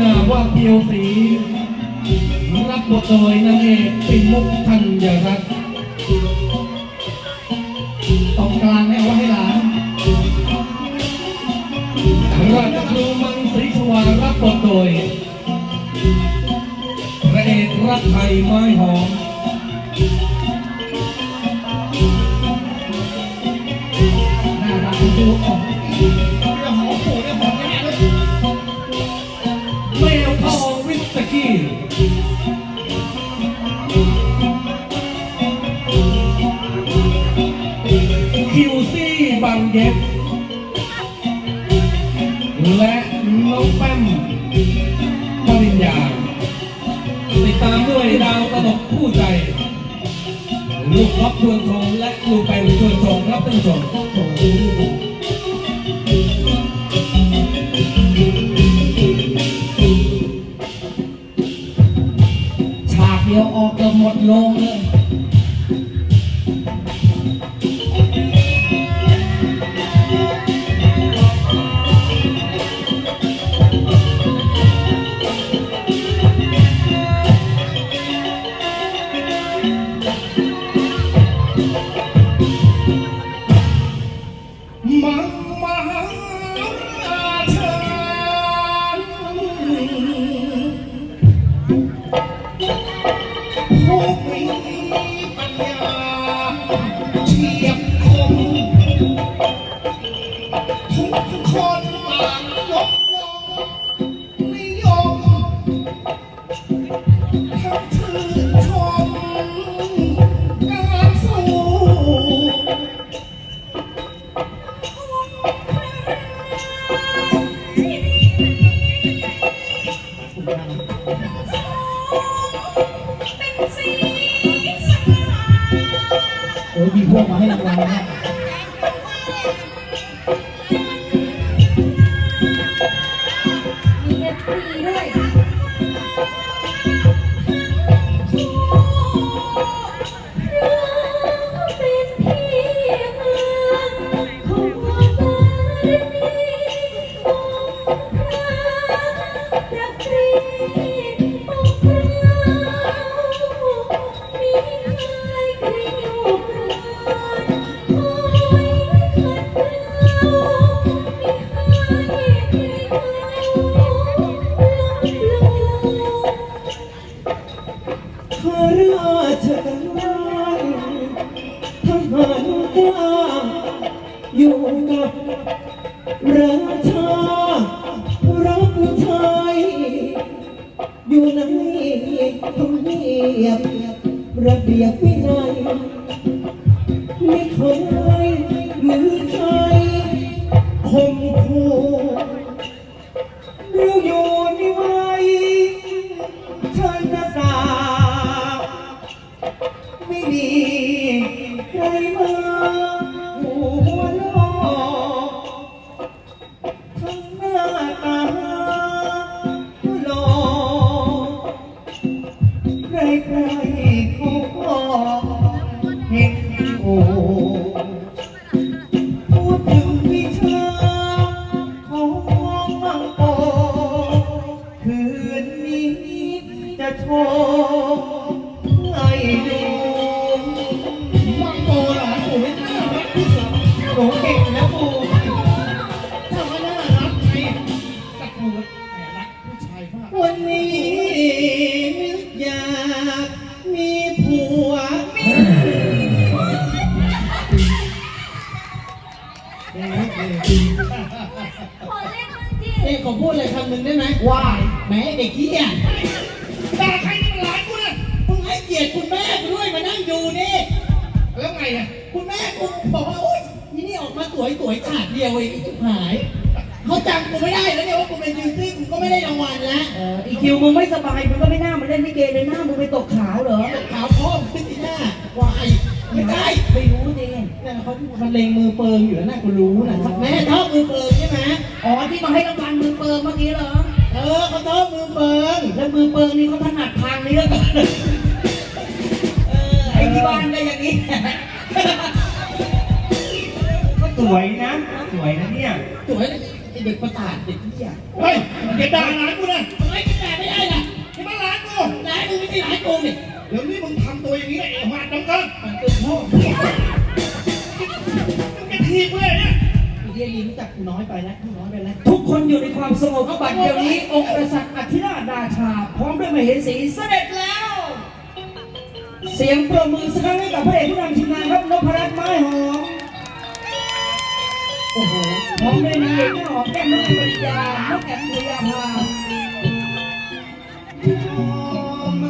นามว่าเพียวสี รับบทโดยนางเอกปิ่นมุกทันยรัตน์ตองกลางแม่ว่าให้หลานราชครูมังสีสวารับบทโดยพระเอกรักไทยไม้หอม และน้องแป้มปริญญาติดตามด้วยดาวตลกคู่ใจ ลูกท็อปชวนชมและลูกแปงชวนชมครับท่านผู้ช ยบระเบียบวินัยไม่เคยมือใครคมคู่เราอยู่ในวัยชนสาไม่มีใครมาหั จะโชว์ให้ดูมังโกหลานปู่ไม่น่ารักที่สุดโหเก่งนะปู่ถ้าไม่น่ารักไงแต่ปู่แหมรักผู้ชายมากวันนี้นึกอยากมีผัวมีขอเล่นมันจีเอ๊ะขอพูดอะไรคำหนึ่งได้ไหมว่าแหม่เด็กเหี้ย ด่าใครนี่มันหลานกูเนี่ยมึงให้เกียรติคุณแม่กูด้วยมานั่งอยู่นี่แล้วไงอะคุณแม่กูบอกว่าโอ๊ยนี่นี่ออกมาสวยสวยขาดเดียวเองไอ้จุกหายเขาจำกูไม่ได้แล้วเนี่ยว่ากูเป็นยูซี่กูก็ไม่ได้รางวัลแล้วเอออีคิวมึงไม่สบายมึงก็ไม่น่ามาเล่นลิเกเลยหน้ามึงไปตกขาวเหรอขาวพ่อมึงที่หน้าวายไม่ได้ไม่รู้ดินั่นเขามันเลงมือเปิงอยู่แล้วน่ะกูรู้นะแม่ชอบมือเปิงใช่ไหมอ๋อที่มาให้รางวัลมือเปิงเมื่อกี้เหรอ เออเขาชอบมือเปิงแล้วมือเปิงนี่เขาถนัดทางนี้แล้วกันเออไอ้ที่บ้านก็อย่างนี้ ก็สวยนะ สวยนะเนี่ย สวยเลยไอ้เด็กประสาทเด็กเหี้ยเฮ้ยอย่าด่าหลานกูนะทำไมจะแด่ไม่ได้ล่ะนี่มันหลานกูหลานมึงไม่ใช่หลานกูนี่เดี๋ยวนี้มึงทำตัวอย่างนี้ได้เอ๋มาดังกันมันเป็นพ่อมึงจะทีบเลยเนี่ยไอ้ เหี้ยนี่รู้จักกูน้อยไปแล้วกูน้อยไปแล้วทุกคนอยู่ในความสงบบัดเดี๋ยวนี้ องค์กษัตริย์อธิราชราชา พร้อมด้วยมเหสีเสด็จแล้ว เสียงปรบมือสักครั้งให้กับพระเอกผู้นำทีมงานครับนพรัตน์ไม้หอมโอ้โหพร้อมด้วยนางเอกแม่หอมแก้มน้องแอมปริยาน้องแอมปริยาภาไม่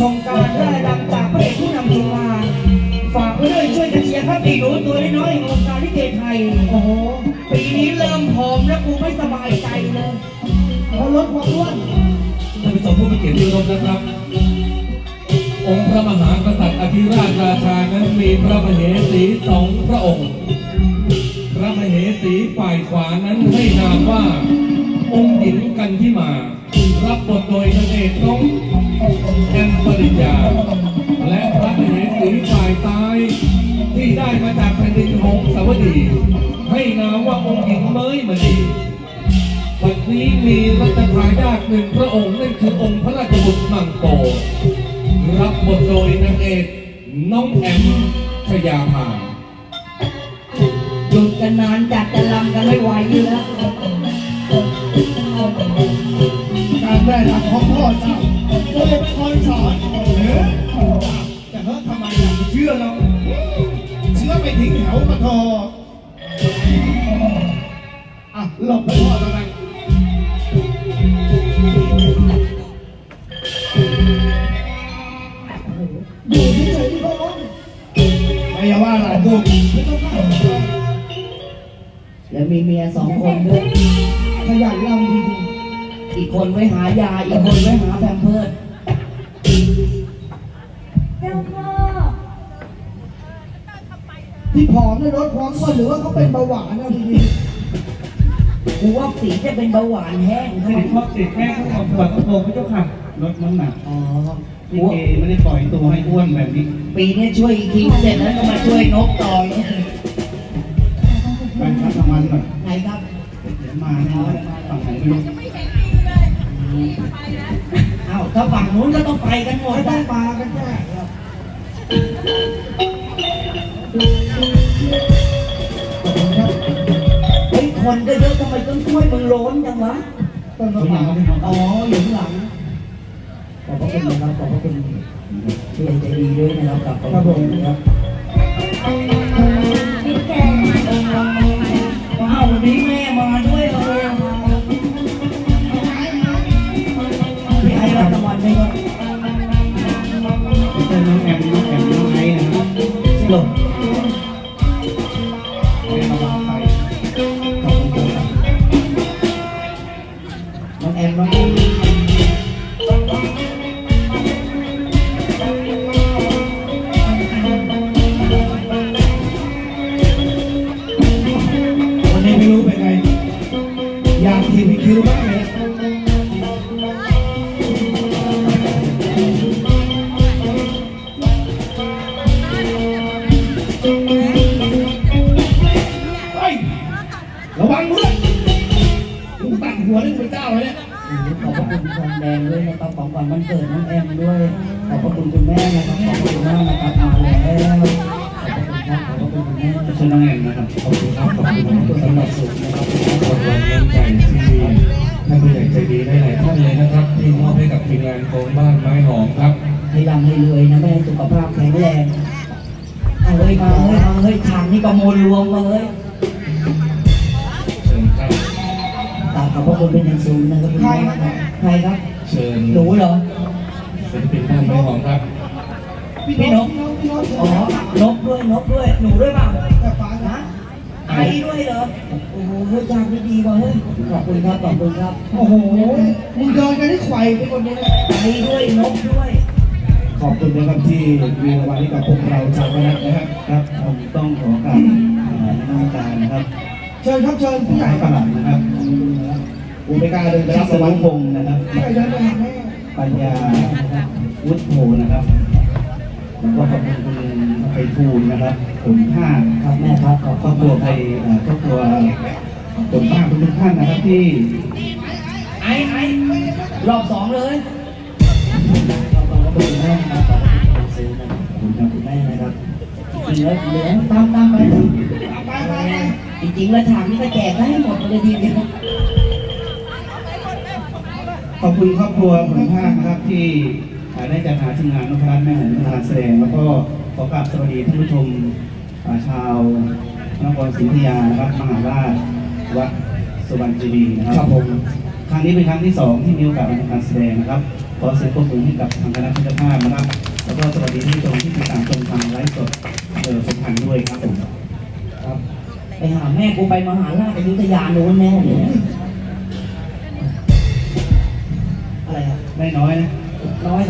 ชมการได้ดังจากพระเอกผู้นำทีมงานฝากไว้ด้วยช่วยกันเชียร์ครับอีกหนูตัวน้อยๆของวงการลิเกไทย โอ้โหปีนี้เริ่มผอมแล้วกูไม่สบายใจเลยเขาลดความอ้วนท่านผู้ชมผู้มีเกียรติที่เคารพนะครับ องค์พระมหากษัตริย์อธิราชราชานั้นมีพระมเหสีสองพระองค์ พระมเหสีฝ่ายขวานั้นให้นามว่า องค์หญิงกันที่มา รับบทโดยนางเอกน้องแอมปริญญา และพระมเหสีฝ่ายซ้ายที่ได้มาจากแผ่นดินหงสาวดี ให้นามว่าองค์หญิงเมยมณีวันนี้มีรัชทายาทหนึ่งพระองค์นั่นคือองค์พระราชบุตรมังโกรับบทโดยนางเอกน้องแอมชยาภาหยุดกันนานจัดจะลำกันไม่ไหวอยู่แล้ว การได้ทำของพ่อเจ้ากูเป็นคนสอนเออจะเฮ้ยทำไมล่ะเชื่อเราเชื่อไปทิ้งแถวปะโทออะหลบไปพ่อทำไมอยู่เฉยๆที่พระอไม่ว่าหลานกูไม่ต้องเข้าแล้วมีเมียสองคนด้วย คนไว้หายา อีกคนไว้หาแพมเพิร์ดเจ้าพ่อๆที่ผอมเนี่ยลดความอ้วนหรือว่าเขาเป็นเบาหวานนะจริงกูว่าสีจะเป็นเบาหวานแห้งสิริพ่อสิริแม่เขาขอบคุณพระองค์พระเจ้าค่ะลดน้ำหนักอ๋อลิเกไม่ได้ปล่อยตัวให้อ้วนแบบนี้ ปีนี้ช่วยอีกทีเสร็จแล้วก็มาช่วยนกต่อเนี่ยไปพักน้ำมันหน่อยไหนครับเดี๋ยวมาแน่ฝั่งไหนไม่รู้ เอ้าถ้าฝั่งนู้นก็ต้องไปกันหมดไม่ต้อนะงปากันแน่ครับเฮ้ยคนก็เยอะทำไมต้องช่วยมึงล้นจังวะต้นมะพร้าวอ๋ออยู่ข้างหลังขอบพระคุณนะครับขอบพระคุณที่ยังใจดีด้วยนะครับกับครับผมครับ ห คุณสำหรับสุขนะครับขอบคุณน้ำใจที่ท่านผู้ใหญ่ใจดีได้หลายท่านเลยนะครับ ที่มอบให้กับทีมงานของบ้านไม้หอมครับให้ร่ำให้รวยนะแม่สุขภาพแข็งแรงเอาเฮ้ยมาเฮ้ยมาเฮ้ยทางนี้ประมูลรวมมาเฮ้ยเชิญครับ ตาขอบพระคุณเป็นอย่างสูงนะครับคุณแม่ครับใครครับเชิญหนูเหรอศิลปินบ้านไม้หอมครับ พี่นกอ๋อนกด้วยนกด้วยหนูด้วยเปล่าฮะ ไอด้วยเหรอ โอ้โหเฮ้ยจางไม่ดีว่ะเฮ้ย ขอบคุณครับขอบคุณครับ โอ้โหมึงเดินกันที่ไขว่ไปหมดเลยนะไอด้วยนกด้วย ขอบคุณนะครับที่มีรางวัลให้กับพวกเราชาวคณะนะครับครับผมต้องขอกราบอ่านมัสการนะครับเชิญครับเชิญผู้ใหญ่ให้ประหลัดนะครับกูไม่กล้าเดินไปชิรับสรางวัวัลนพงศ์นะครับ ผู้ใหญ่เดินไปหาแม่ปัญญาวุฒิโพนะครับแล้วก็ขอบคุณคุณไพฑูรย์นะครับ ผมภาคครับแม่ครับขอบครอบครัวไทยครอบครัวผมภาคทุกท่านนะครับที่ไอไอรอบสองเลยขอบคุณแม่ครับขอบคุณครับคุณครับคุณแม่นะครับเหลือเหลือตามตามไปจริงๆแล้วฉากนี้ก็แจกได้หมดเลยทีเดียวขอบคุณครอบครัวผมภาคนะครับที่ได้จัดหาทีมงานนพรัตน์แม่หงส์ทานแสดง แล้วก็ขอกราบสวัสดีท่านผู้ชม ชาวนครศรีอยุธยานะครับมหาราชวัดสุวรรณจีรีนะครับครับผมครั้งนี้เป็นครั้งที่สองที่มีโอกาสมาทำการแสดงนะครับขอเสียงปรบมือให้กับทางคณะผู้จัดภาพนะครับ แล้วก็สวัสดีท่านผู้ชมที่ติดตามชมทางไลฟ์สดเออสมพันธ์ด้วยครับผมครับไปหาแม่กูไปมหาราชอยุธยาโน้นแน่เลยอะไรครับไม่น้อยนะน้อยครับ